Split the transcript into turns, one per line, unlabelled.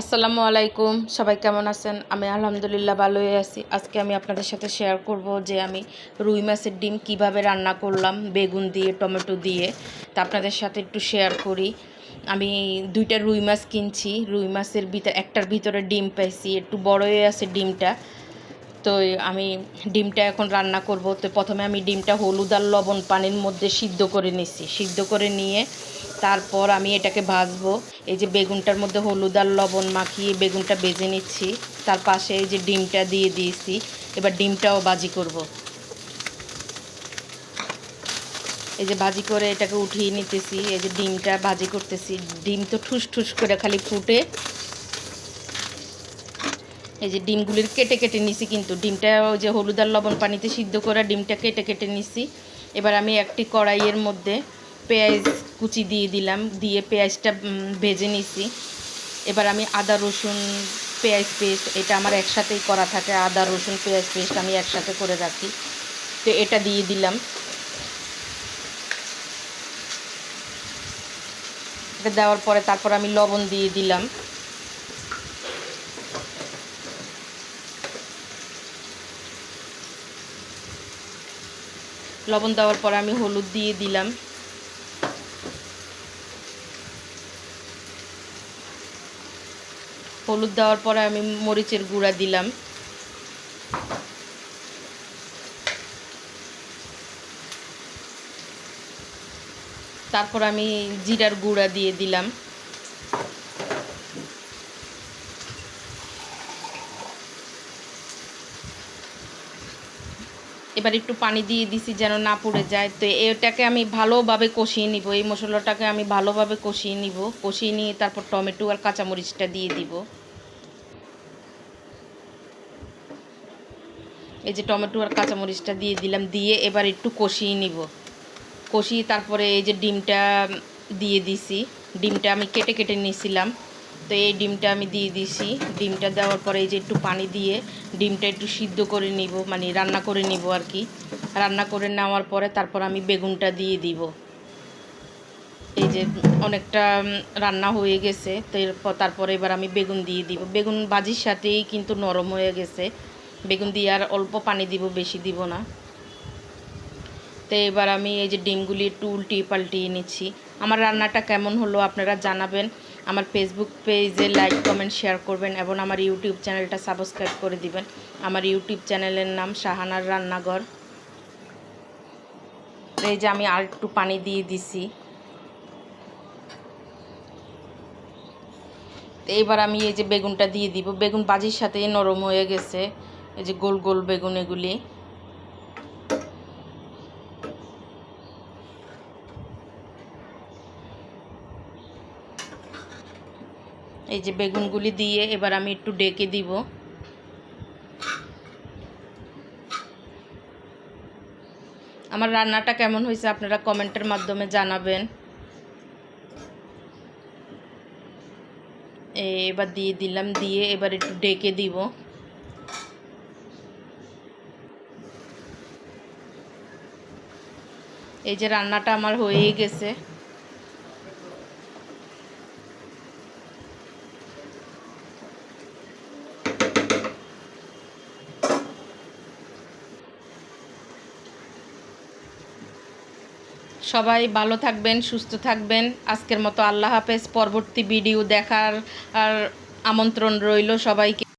আসসালামু আলাইকুম, সবাই কেমন আছেন? আমি আলহামদুলিল্লাহ ভালোই আছি। আজকে আমি আপনাদের সাথে শেয়ার করব যে আমি রুই মাছের ডিম কীভাবে রান্না করলাম, বেগুন দিয়ে, টমেটো দিয়ে। তা আপনাদের সাথে একটু শেয়ার করি। আমি দুইটা রুই মাছ কিনছি। রুই মাছের ভিতরে একটার ভিতরে ডিম পাইছি, একটু বড়ই আছে ডিমটা। তো আমি ডিমটা এখন রান্না করব। তো প্রথমে আমি ডিমটা হলুদ আর লবণ পানির মধ্যে সিদ্ধ করে নিছি। সিদ্ধ করে নিয়ে তারপর আমি এটাকে ভাজবো। এই যে বেগুনটার মধ্যে হলুদ আর লবণ মাখিয়ে বেগুনটা বেজে নিচ্ছি। তার পাশে এই যে ডিমটা দিয়ে দিয়েছি। এবার ডিমটাও বাজি করব। এই যে ভাজি করে এটাকে উঠিয়ে নিতেছি। এই যে ডিমটা ভাজি করতেছি। ডিম তো ঠুস ঠুস করে খালি ফুটে। এই যে ডিমগুলির কেটে কেটে নিছি কিন্তু। ডিমটা ওই যে হলুদ আর লবণ পানিতে সিদ্ধ করা ডিমটা কেটে কেটে নিছি। এবার আমি একটি কড়াইয়ের মধ্যে পেঁয়াজ কুচি দিয়ে দিলাম, দিয়ে পেঁয়াজটা ভেজে নিছি। এবার আমি আদা, রসুন, পেঁয়াজ পেস্ট, এটা আমার একসাথেই করা থাকে, আদা, রসুন, পেঁয়াজ পেস্ট আমি একসাথে করে রাখি। তো এটা দিয়ে দিলাম। এটা দেওয়ার পরে তারপর আমি লবণ দিয়ে দিলাম। লবণ দেওয়ার পর আমি হলুদ দিয়ে দিলাম। হলুদ দেওয়ার পরে আমি মরিচের গুঁড়া দিলাম। তারপর আমি জিরার গুঁড়া দিয়ে দিলাম। এবার একটু পানি দিয়ে দিছি যেন না পড়ে যায়। তো এটাকে আমি ভালোভাবে কষিয়ে নিব, এই মশলাটাকে আমি ভালোভাবে কষিয়ে নিব। কষিয়ে নিয়ে তারপর টমেটো আর কাঁচামরিচটা দিয়ে দিব। এই যে টমেটো আর কাঁচামরিচটা দিয়ে দিলাম, দিয়ে এবার একটু কষিয়ে নিব। কষিয়ে তারপরে এই যে ডিমটা দিয়ে দিছি। ডিমটা আমি কেটে কেটে নিয়েছিলাম তো এই ডিমটা আমি দিয়ে দিছি। ডিমটা দেওয়ার পরে এই যে একটু পানি দিয়ে ডিমটা একটু সিদ্ধ করে নিব মানে রান্না করে নিব আর কি। রান্না করে নেওয়ার পরে তারপর আমি বেগুনটা দিয়ে দিব। এই যে অনেকটা রান্না হয়ে গেছে। তো এরপর তারপরে এবার আমি বেগুন দিয়ে দিব। বেগুন বাজির সাথেই কিন্তু নরম হয়ে গেছে। বেগুন দিয়ে আর অল্প পানি দিব, বেশি দিব না। তো এবার আমি এই যে ডিমগুলি একটু উল্টিয়ে পাল্টিয়ে নিচ্ছি। আমার রান্নাটা কেমন হলো আপনারা জানাবেন। আমার ফেসবুক পেজে লাইক কমেন্ট শেয়ার করবেন এবং আমার ইউটিউব চ্যানেলটা সাবস্ক্রাইব করে দিবেন। আমার ইউটিউব চ্যানেলের নাম শাহানার রান্নাঘর। এই যে আমি আর একটু পানি দিয়ে দিছি। এইবার আমি এই যে বেগুনটা দিয়ে দিব। বেগুন বাজির সাথে নরম হয়ে গেছে। এই যে গোল গোল বেগুন এগুলি। এই যে বেগুনগুলি দিয়ে এবার আমি একটু ডেকে দিব। আমার রান্নাটা কেমন হয়েছে আপনারা কমেন্টের মাধ্যমে জানাবেন। এবার দিয়ে দিলাম, দিয়ে এবার একটু ডেকে দিব। এই যে রান্নাটা আমার হয়েই গেছে। সবাই ভালো থাকবেন, সুস্থ থাকবেন। আজকের মতো আল্লাহ হাফেজ। পরবর্তী ভিডিও দেখার আর আমন্ত্রণ রইল সবাইকে।